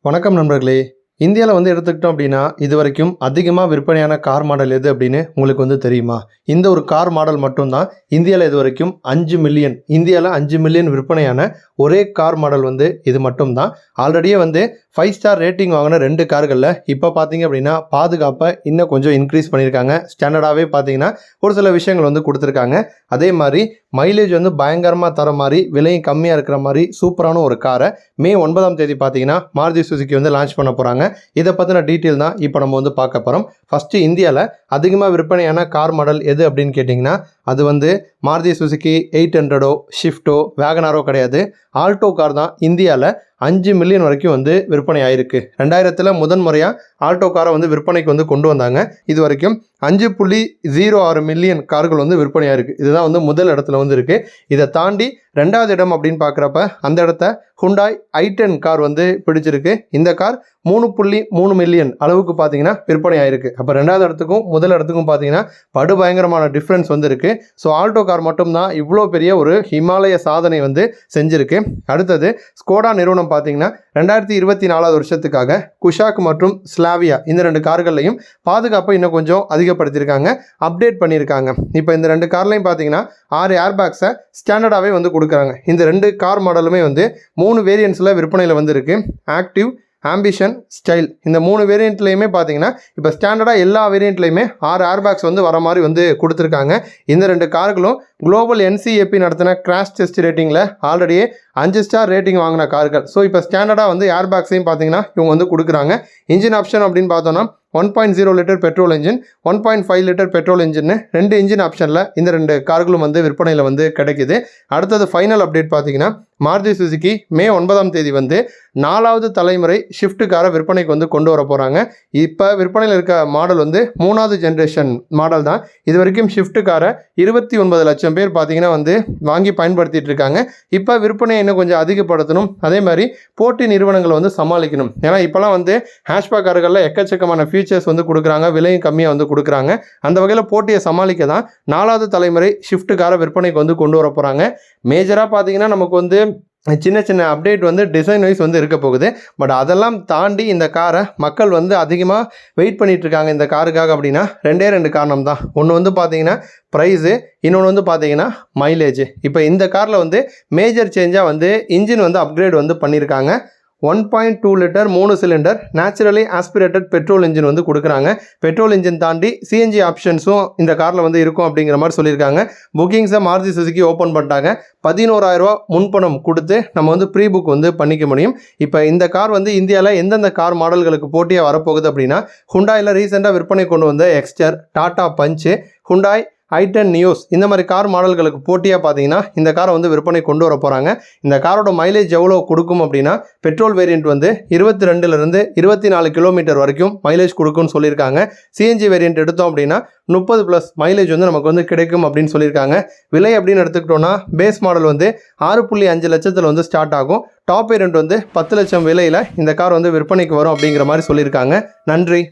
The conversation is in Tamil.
வணக்கம் நண்பர்களே. இந்தியாவில் வந்து எடுத்துக்கிட்டோம் அப்படின்னா இது வரைக்கும் அதிகமாக விற்பனையான கார் மாடல் எது அப்படின்னு உங்களுக்கு வந்து தெரியுமா? இந்த ஒரு கார் மாடல் மட்டும்தான் இந்தியாவில் இது வரைக்கும் அஞ்சு மில்லியன் இந்தியாவில் அஞ்சு மில்லியன் விற்பனையான ஒரே கார் மாடல் வந்து இது மட்டும்தான். ஆல்ரெடியே வந்து ஃபைவ் ஸ்டார் ரேட்டிங் வாங்கின ரெண்டு கார்களில் இப்போ பார்த்தீங்க அப்படின்னா பாதுகாப்பை இன்னும் கொஞ்சம் இன்க்ரீஸ் பண்ணியிருக்காங்க. ஸ்டாண்டர்டாகவே பார்த்தீங்கன்னா ஒரு சில விஷயங்கள் வந்து கொடுத்துருக்காங்க. அதே மாதிரி மைலேஜ் வந்து பயங்கரமாக தர மாதிரி விலையும் கம்மியாக இருக்கிற மாதிரி சூப்பரான ஒரு காரை மே ஒன்பதாம் தேதி பார்த்தீங்கன்னா மாருதி சுசுக்கி வந்து லான்ச் பண்ண போகிறாங்க இதை பற்றின டீட்டெயில் தான் இப்போ நம்ம வந்து பார்க்க போகிறோம் ஃபஸ்ட்டு இந்தியாவில் அதிகமாக விற்பனையான கார் மாடல் எது அப்படின்னு கேட்டிங்கன்னா அது வந்து மாருதி சுசுகி எயிட் ஹண்ட்ரடோ ஷிஃப்ட்டோ வேகனாரோ கிடையாது. ஆல்டோ கார் தான் இந்தியாவில் அஞ்சு மில்லியன் வரைக்கும் வந்து விற்பனை ஆயிருக்கு. ரெண்டாயிரத்தில் முதன் முறையாக ஆல்டோ காரை வந்து விற்பனைக்கு வந்து கொண்டு வந்தாங்க. இது வரைக்கும் அஞ்சு புள்ளி ஜீரோ ஆறு மில்லியன் கார்கள் வந்து விற்பனையாக இருக்குது இதுதான் வந்து முதல் இடத்துல வந்து இருக்குது இதை தாண்டி ரெண்டாவது இடம் அப்படின்னு பார்க்குறப்ப அந்த இடத்த ஹுண்டாய் ஐ டென் கார் வந்து பிடிச்சிருக்கு. இந்த கார் மூணு புள்ளி மூணு மில்லியன் அளவுக்கு பார்த்தீங்கன்னா விற்பனை ஆயிருக்கு. அப்போ ரெண்டாவது இடத்துக்கும் முதல் இடத்துக்கும் பார்த்தீங்கன்னா படுபயங்கரமான டிஃப்ரென்ஸ் வந்து இருக்குது ஸோ ஆல்டோ கார் மட்டும்தான் இவ்வளோ பெரிய ஒரு ஹிமாலய சாதனை வந்து செஞ்சுருக்கு. அடுத்தது ஸ்கோடா நிறுவனம் பார்த்தீங்கன்னா ரெண்டாயிரத்தி இருபத்தி நாலாவது வருஷத்துக்காக குஷாக் மற்றும் ஸ்லாவியா இந்த ரெண்டு கார்கள்லையும் பாதுகாப்பை இன்னும் கொஞ்சம் அதிகப்படுத்தியிருக்காங்க. அப்டேட் பண்ணியிருக்காங்க. இப்போ இந்த ரெண்டு கார்லையும் பார்த்தீங்கன்னா ஆறு ஏர்பேக்ஸை ஸ்டாண்டர்டாகவே வந்து கொடுக்குறாங்க. இந்த ரெண்டு கார் மாடலுமே வந்து மூணு வேரியன்ஸில் விற்பனையில் வந்து ஆக்டிவ் ஆம்பிஷன் ஸ்டைல் இந்த மூணு வேரியண்ட்லேயுமே பார்த்தீங்கன்னா இப்போ ஸ்டாண்டர்டாக எல்லா வேரியண்ட்லேயுமே ஆறு ஏர்பேக்ஸ் வந்து வர மாதிரி வந்து கொடுத்துருக்காங்க. இந்த ரெண்டு கார்களும் குளோபல் என்சிஏபி நடத்தின கிராஷ் டெஸ்ட் ரேட்டிங்கில் ஆல்ரெடியே அஞ்சு ஸ்டார் ரேட்டிங் வாங்கின கார்கள். ஸோ இப்போ ஸ்டாண்டர்டாக வந்து ஏர்பேக்ஸையும் பார்த்தீங்கன்னா இவங்க வந்து கொடுக்குறாங்க. இன்ஜின் ஆப்ஷன் அப்படின்னு பார்த்தோன்னா one point zero litre petrol engine one point five litre petrol engine ரெண்டு இன்ஜின் ஆப்ஷனில் இந்த ரெண்டு கார்களும் வந்து விற்பனையில் வந்து கிடைக்குது. அடுத்தது ஃபைனல் அப்டேட் பார்த்தீங்கன்னா மாருதி சுசுக்கி மே ஒன்பதாம் தேதி வந்து நாலாவது தலைமுறை ஷிஃப்ட் காரை விற்பனைக்கு வந்து கொண்டு வர போகிறாங்க இப்போ விற்பனையில் இருக்க மாடல் வந்து மூணாவது ஜென்ரேஷன் மாடல் தான். இது வரைக்கும் ஷிஃப்ட் காரை இருபத்தி ஒன்பது லட்சம் பேர் பார்த்தீங்கன்னா வந்து வாங்கி பயன்படுத்திட்டு இருக்காங்க. இப்போ விற்பனையை இன்னும் கொஞ்சம் அதிகப்படுத்தணும். அதே மாதிரி போட்டி நிறுவனங்களை வந்து சமாளிக்கணும். ஏன்னா இப்போலாம் வந்து ஹேஷ்பேக் கார்களில் எக்கச்சக்கமான ஃபீச்சர்ஸ் வந்து கொடுக்குறாங்க. விலையும் கம்மியாக வந்து கொடுக்குறாங்க. அந்த வகையில் போட்டியை சமாளிக்க தான் நாலாவது தலைமுறை ஷிஃப்ட் காரை விற்பனைக்கு வந்து கொண்டு வர போகிறாங்க மேஜராக பார்த்தீங்கன்னா நமக்கு வந்து சின்ன சின்ன அப்டேட் வந்து டிசைன் வைஸ் வந்து இருக்க போகுது. பட் அதெல்லாம் தாண்டி இந்த காரை மக்கள் வந்து அதிகமாக வெயிட் பண்ணிகிட்ருக்காங்க இருக்காங்க இந்த காருக்காக அப்படின்னா ரெண்டே ரெண்டு காரணம் தான். ஒன்று வந்து பார்த்தீங்கன்னா ப்ரைஸு இன்னொன்று வந்து பார்த்தீங்கன்னா மைலேஜ் இப்போ இந்த காரில் வந்து மேஜர் சேஞ்சாக வந்து இன்ஜின் வந்து அப்கிரேட் வந்து பண்ணியிருக்காங்க ஒன் பாயிண்ட் டூ லிட்டர் மூணு cylinder naturally aspirated petrol engine வந்து கொடுக்குறாங்க. பெட்ரோல் இன்ஜின் தாண்டி சிஎன்ஜி ஆப்ஷன்ஸும் இந்த காரில் வந்து இருக்கும் அப்படிங்கிற மாதிரி சொல்லியிருக்காங்க. புக்கிங்ஸை மாருதி சுசுக்கி ஓப்பன் பண்ணிட்டாங்க. பதினோராயிரரூவா முன்பணம் கொடுத்து நம்ம வந்து ப்ரீ புக் வந்து பண்ணிக்க முடியும். இப்போ இந்த கார் வந்து இந்தியாவில் எந்தெந்த கார் மாடல்களுக்கு போட்டியாக வரப்போகுது அப்படின்னா ஹுண்டாயில் ரீசெண்டாக விற்பனை கொண்டு வந்த Exter Tata Punch Hyundai i ten Nios இந்த மாதிரி கார் மாடல்களுக்கு போட்டியாக பார்த்தீங்கன்னா இந்த காரை வந்து விற்பனை கொண்டு வர போகிறாங்க இந்த காரோட மைலேஜ் எவ்வளோ கொடுக்கும் அப்படின்னா பெட்ரோல் வேரியண்ட் வந்து இருபத்தி ரெண்டுலேருந்து இருபத்தி நாலு கிலோமீட்டர் வரைக்கும் மைலேஜ் கொடுக்கும்னு சொல்லியிருக்காங்க. சிஎன்ஜி வேரியண்ட் எடுத்தோம் அப்படின்னா முப்பது ப்ளஸ் மைலேஜ் வந்து நமக்கு வந்து கிடைக்கும் அப்படின்னு சொல்லியிருக்காங்க. விலை அப்படின்னு எடுத்துக்கிட்டோன்னா பேஸ் மாடல் வந்து ஆறு புள்ளி அஞ்சு லட்சத்தில் வந்து ஸ்டார்ட் ஆகும். டாப் வேரியண்ட் வந்து பத்து லட்சம் விலையில் இந்த கார் வந்து விற்பனைக்கு வரும் அப்படிங்கிற மாதிரி சொல்லியிருக்காங்க. நன்றி.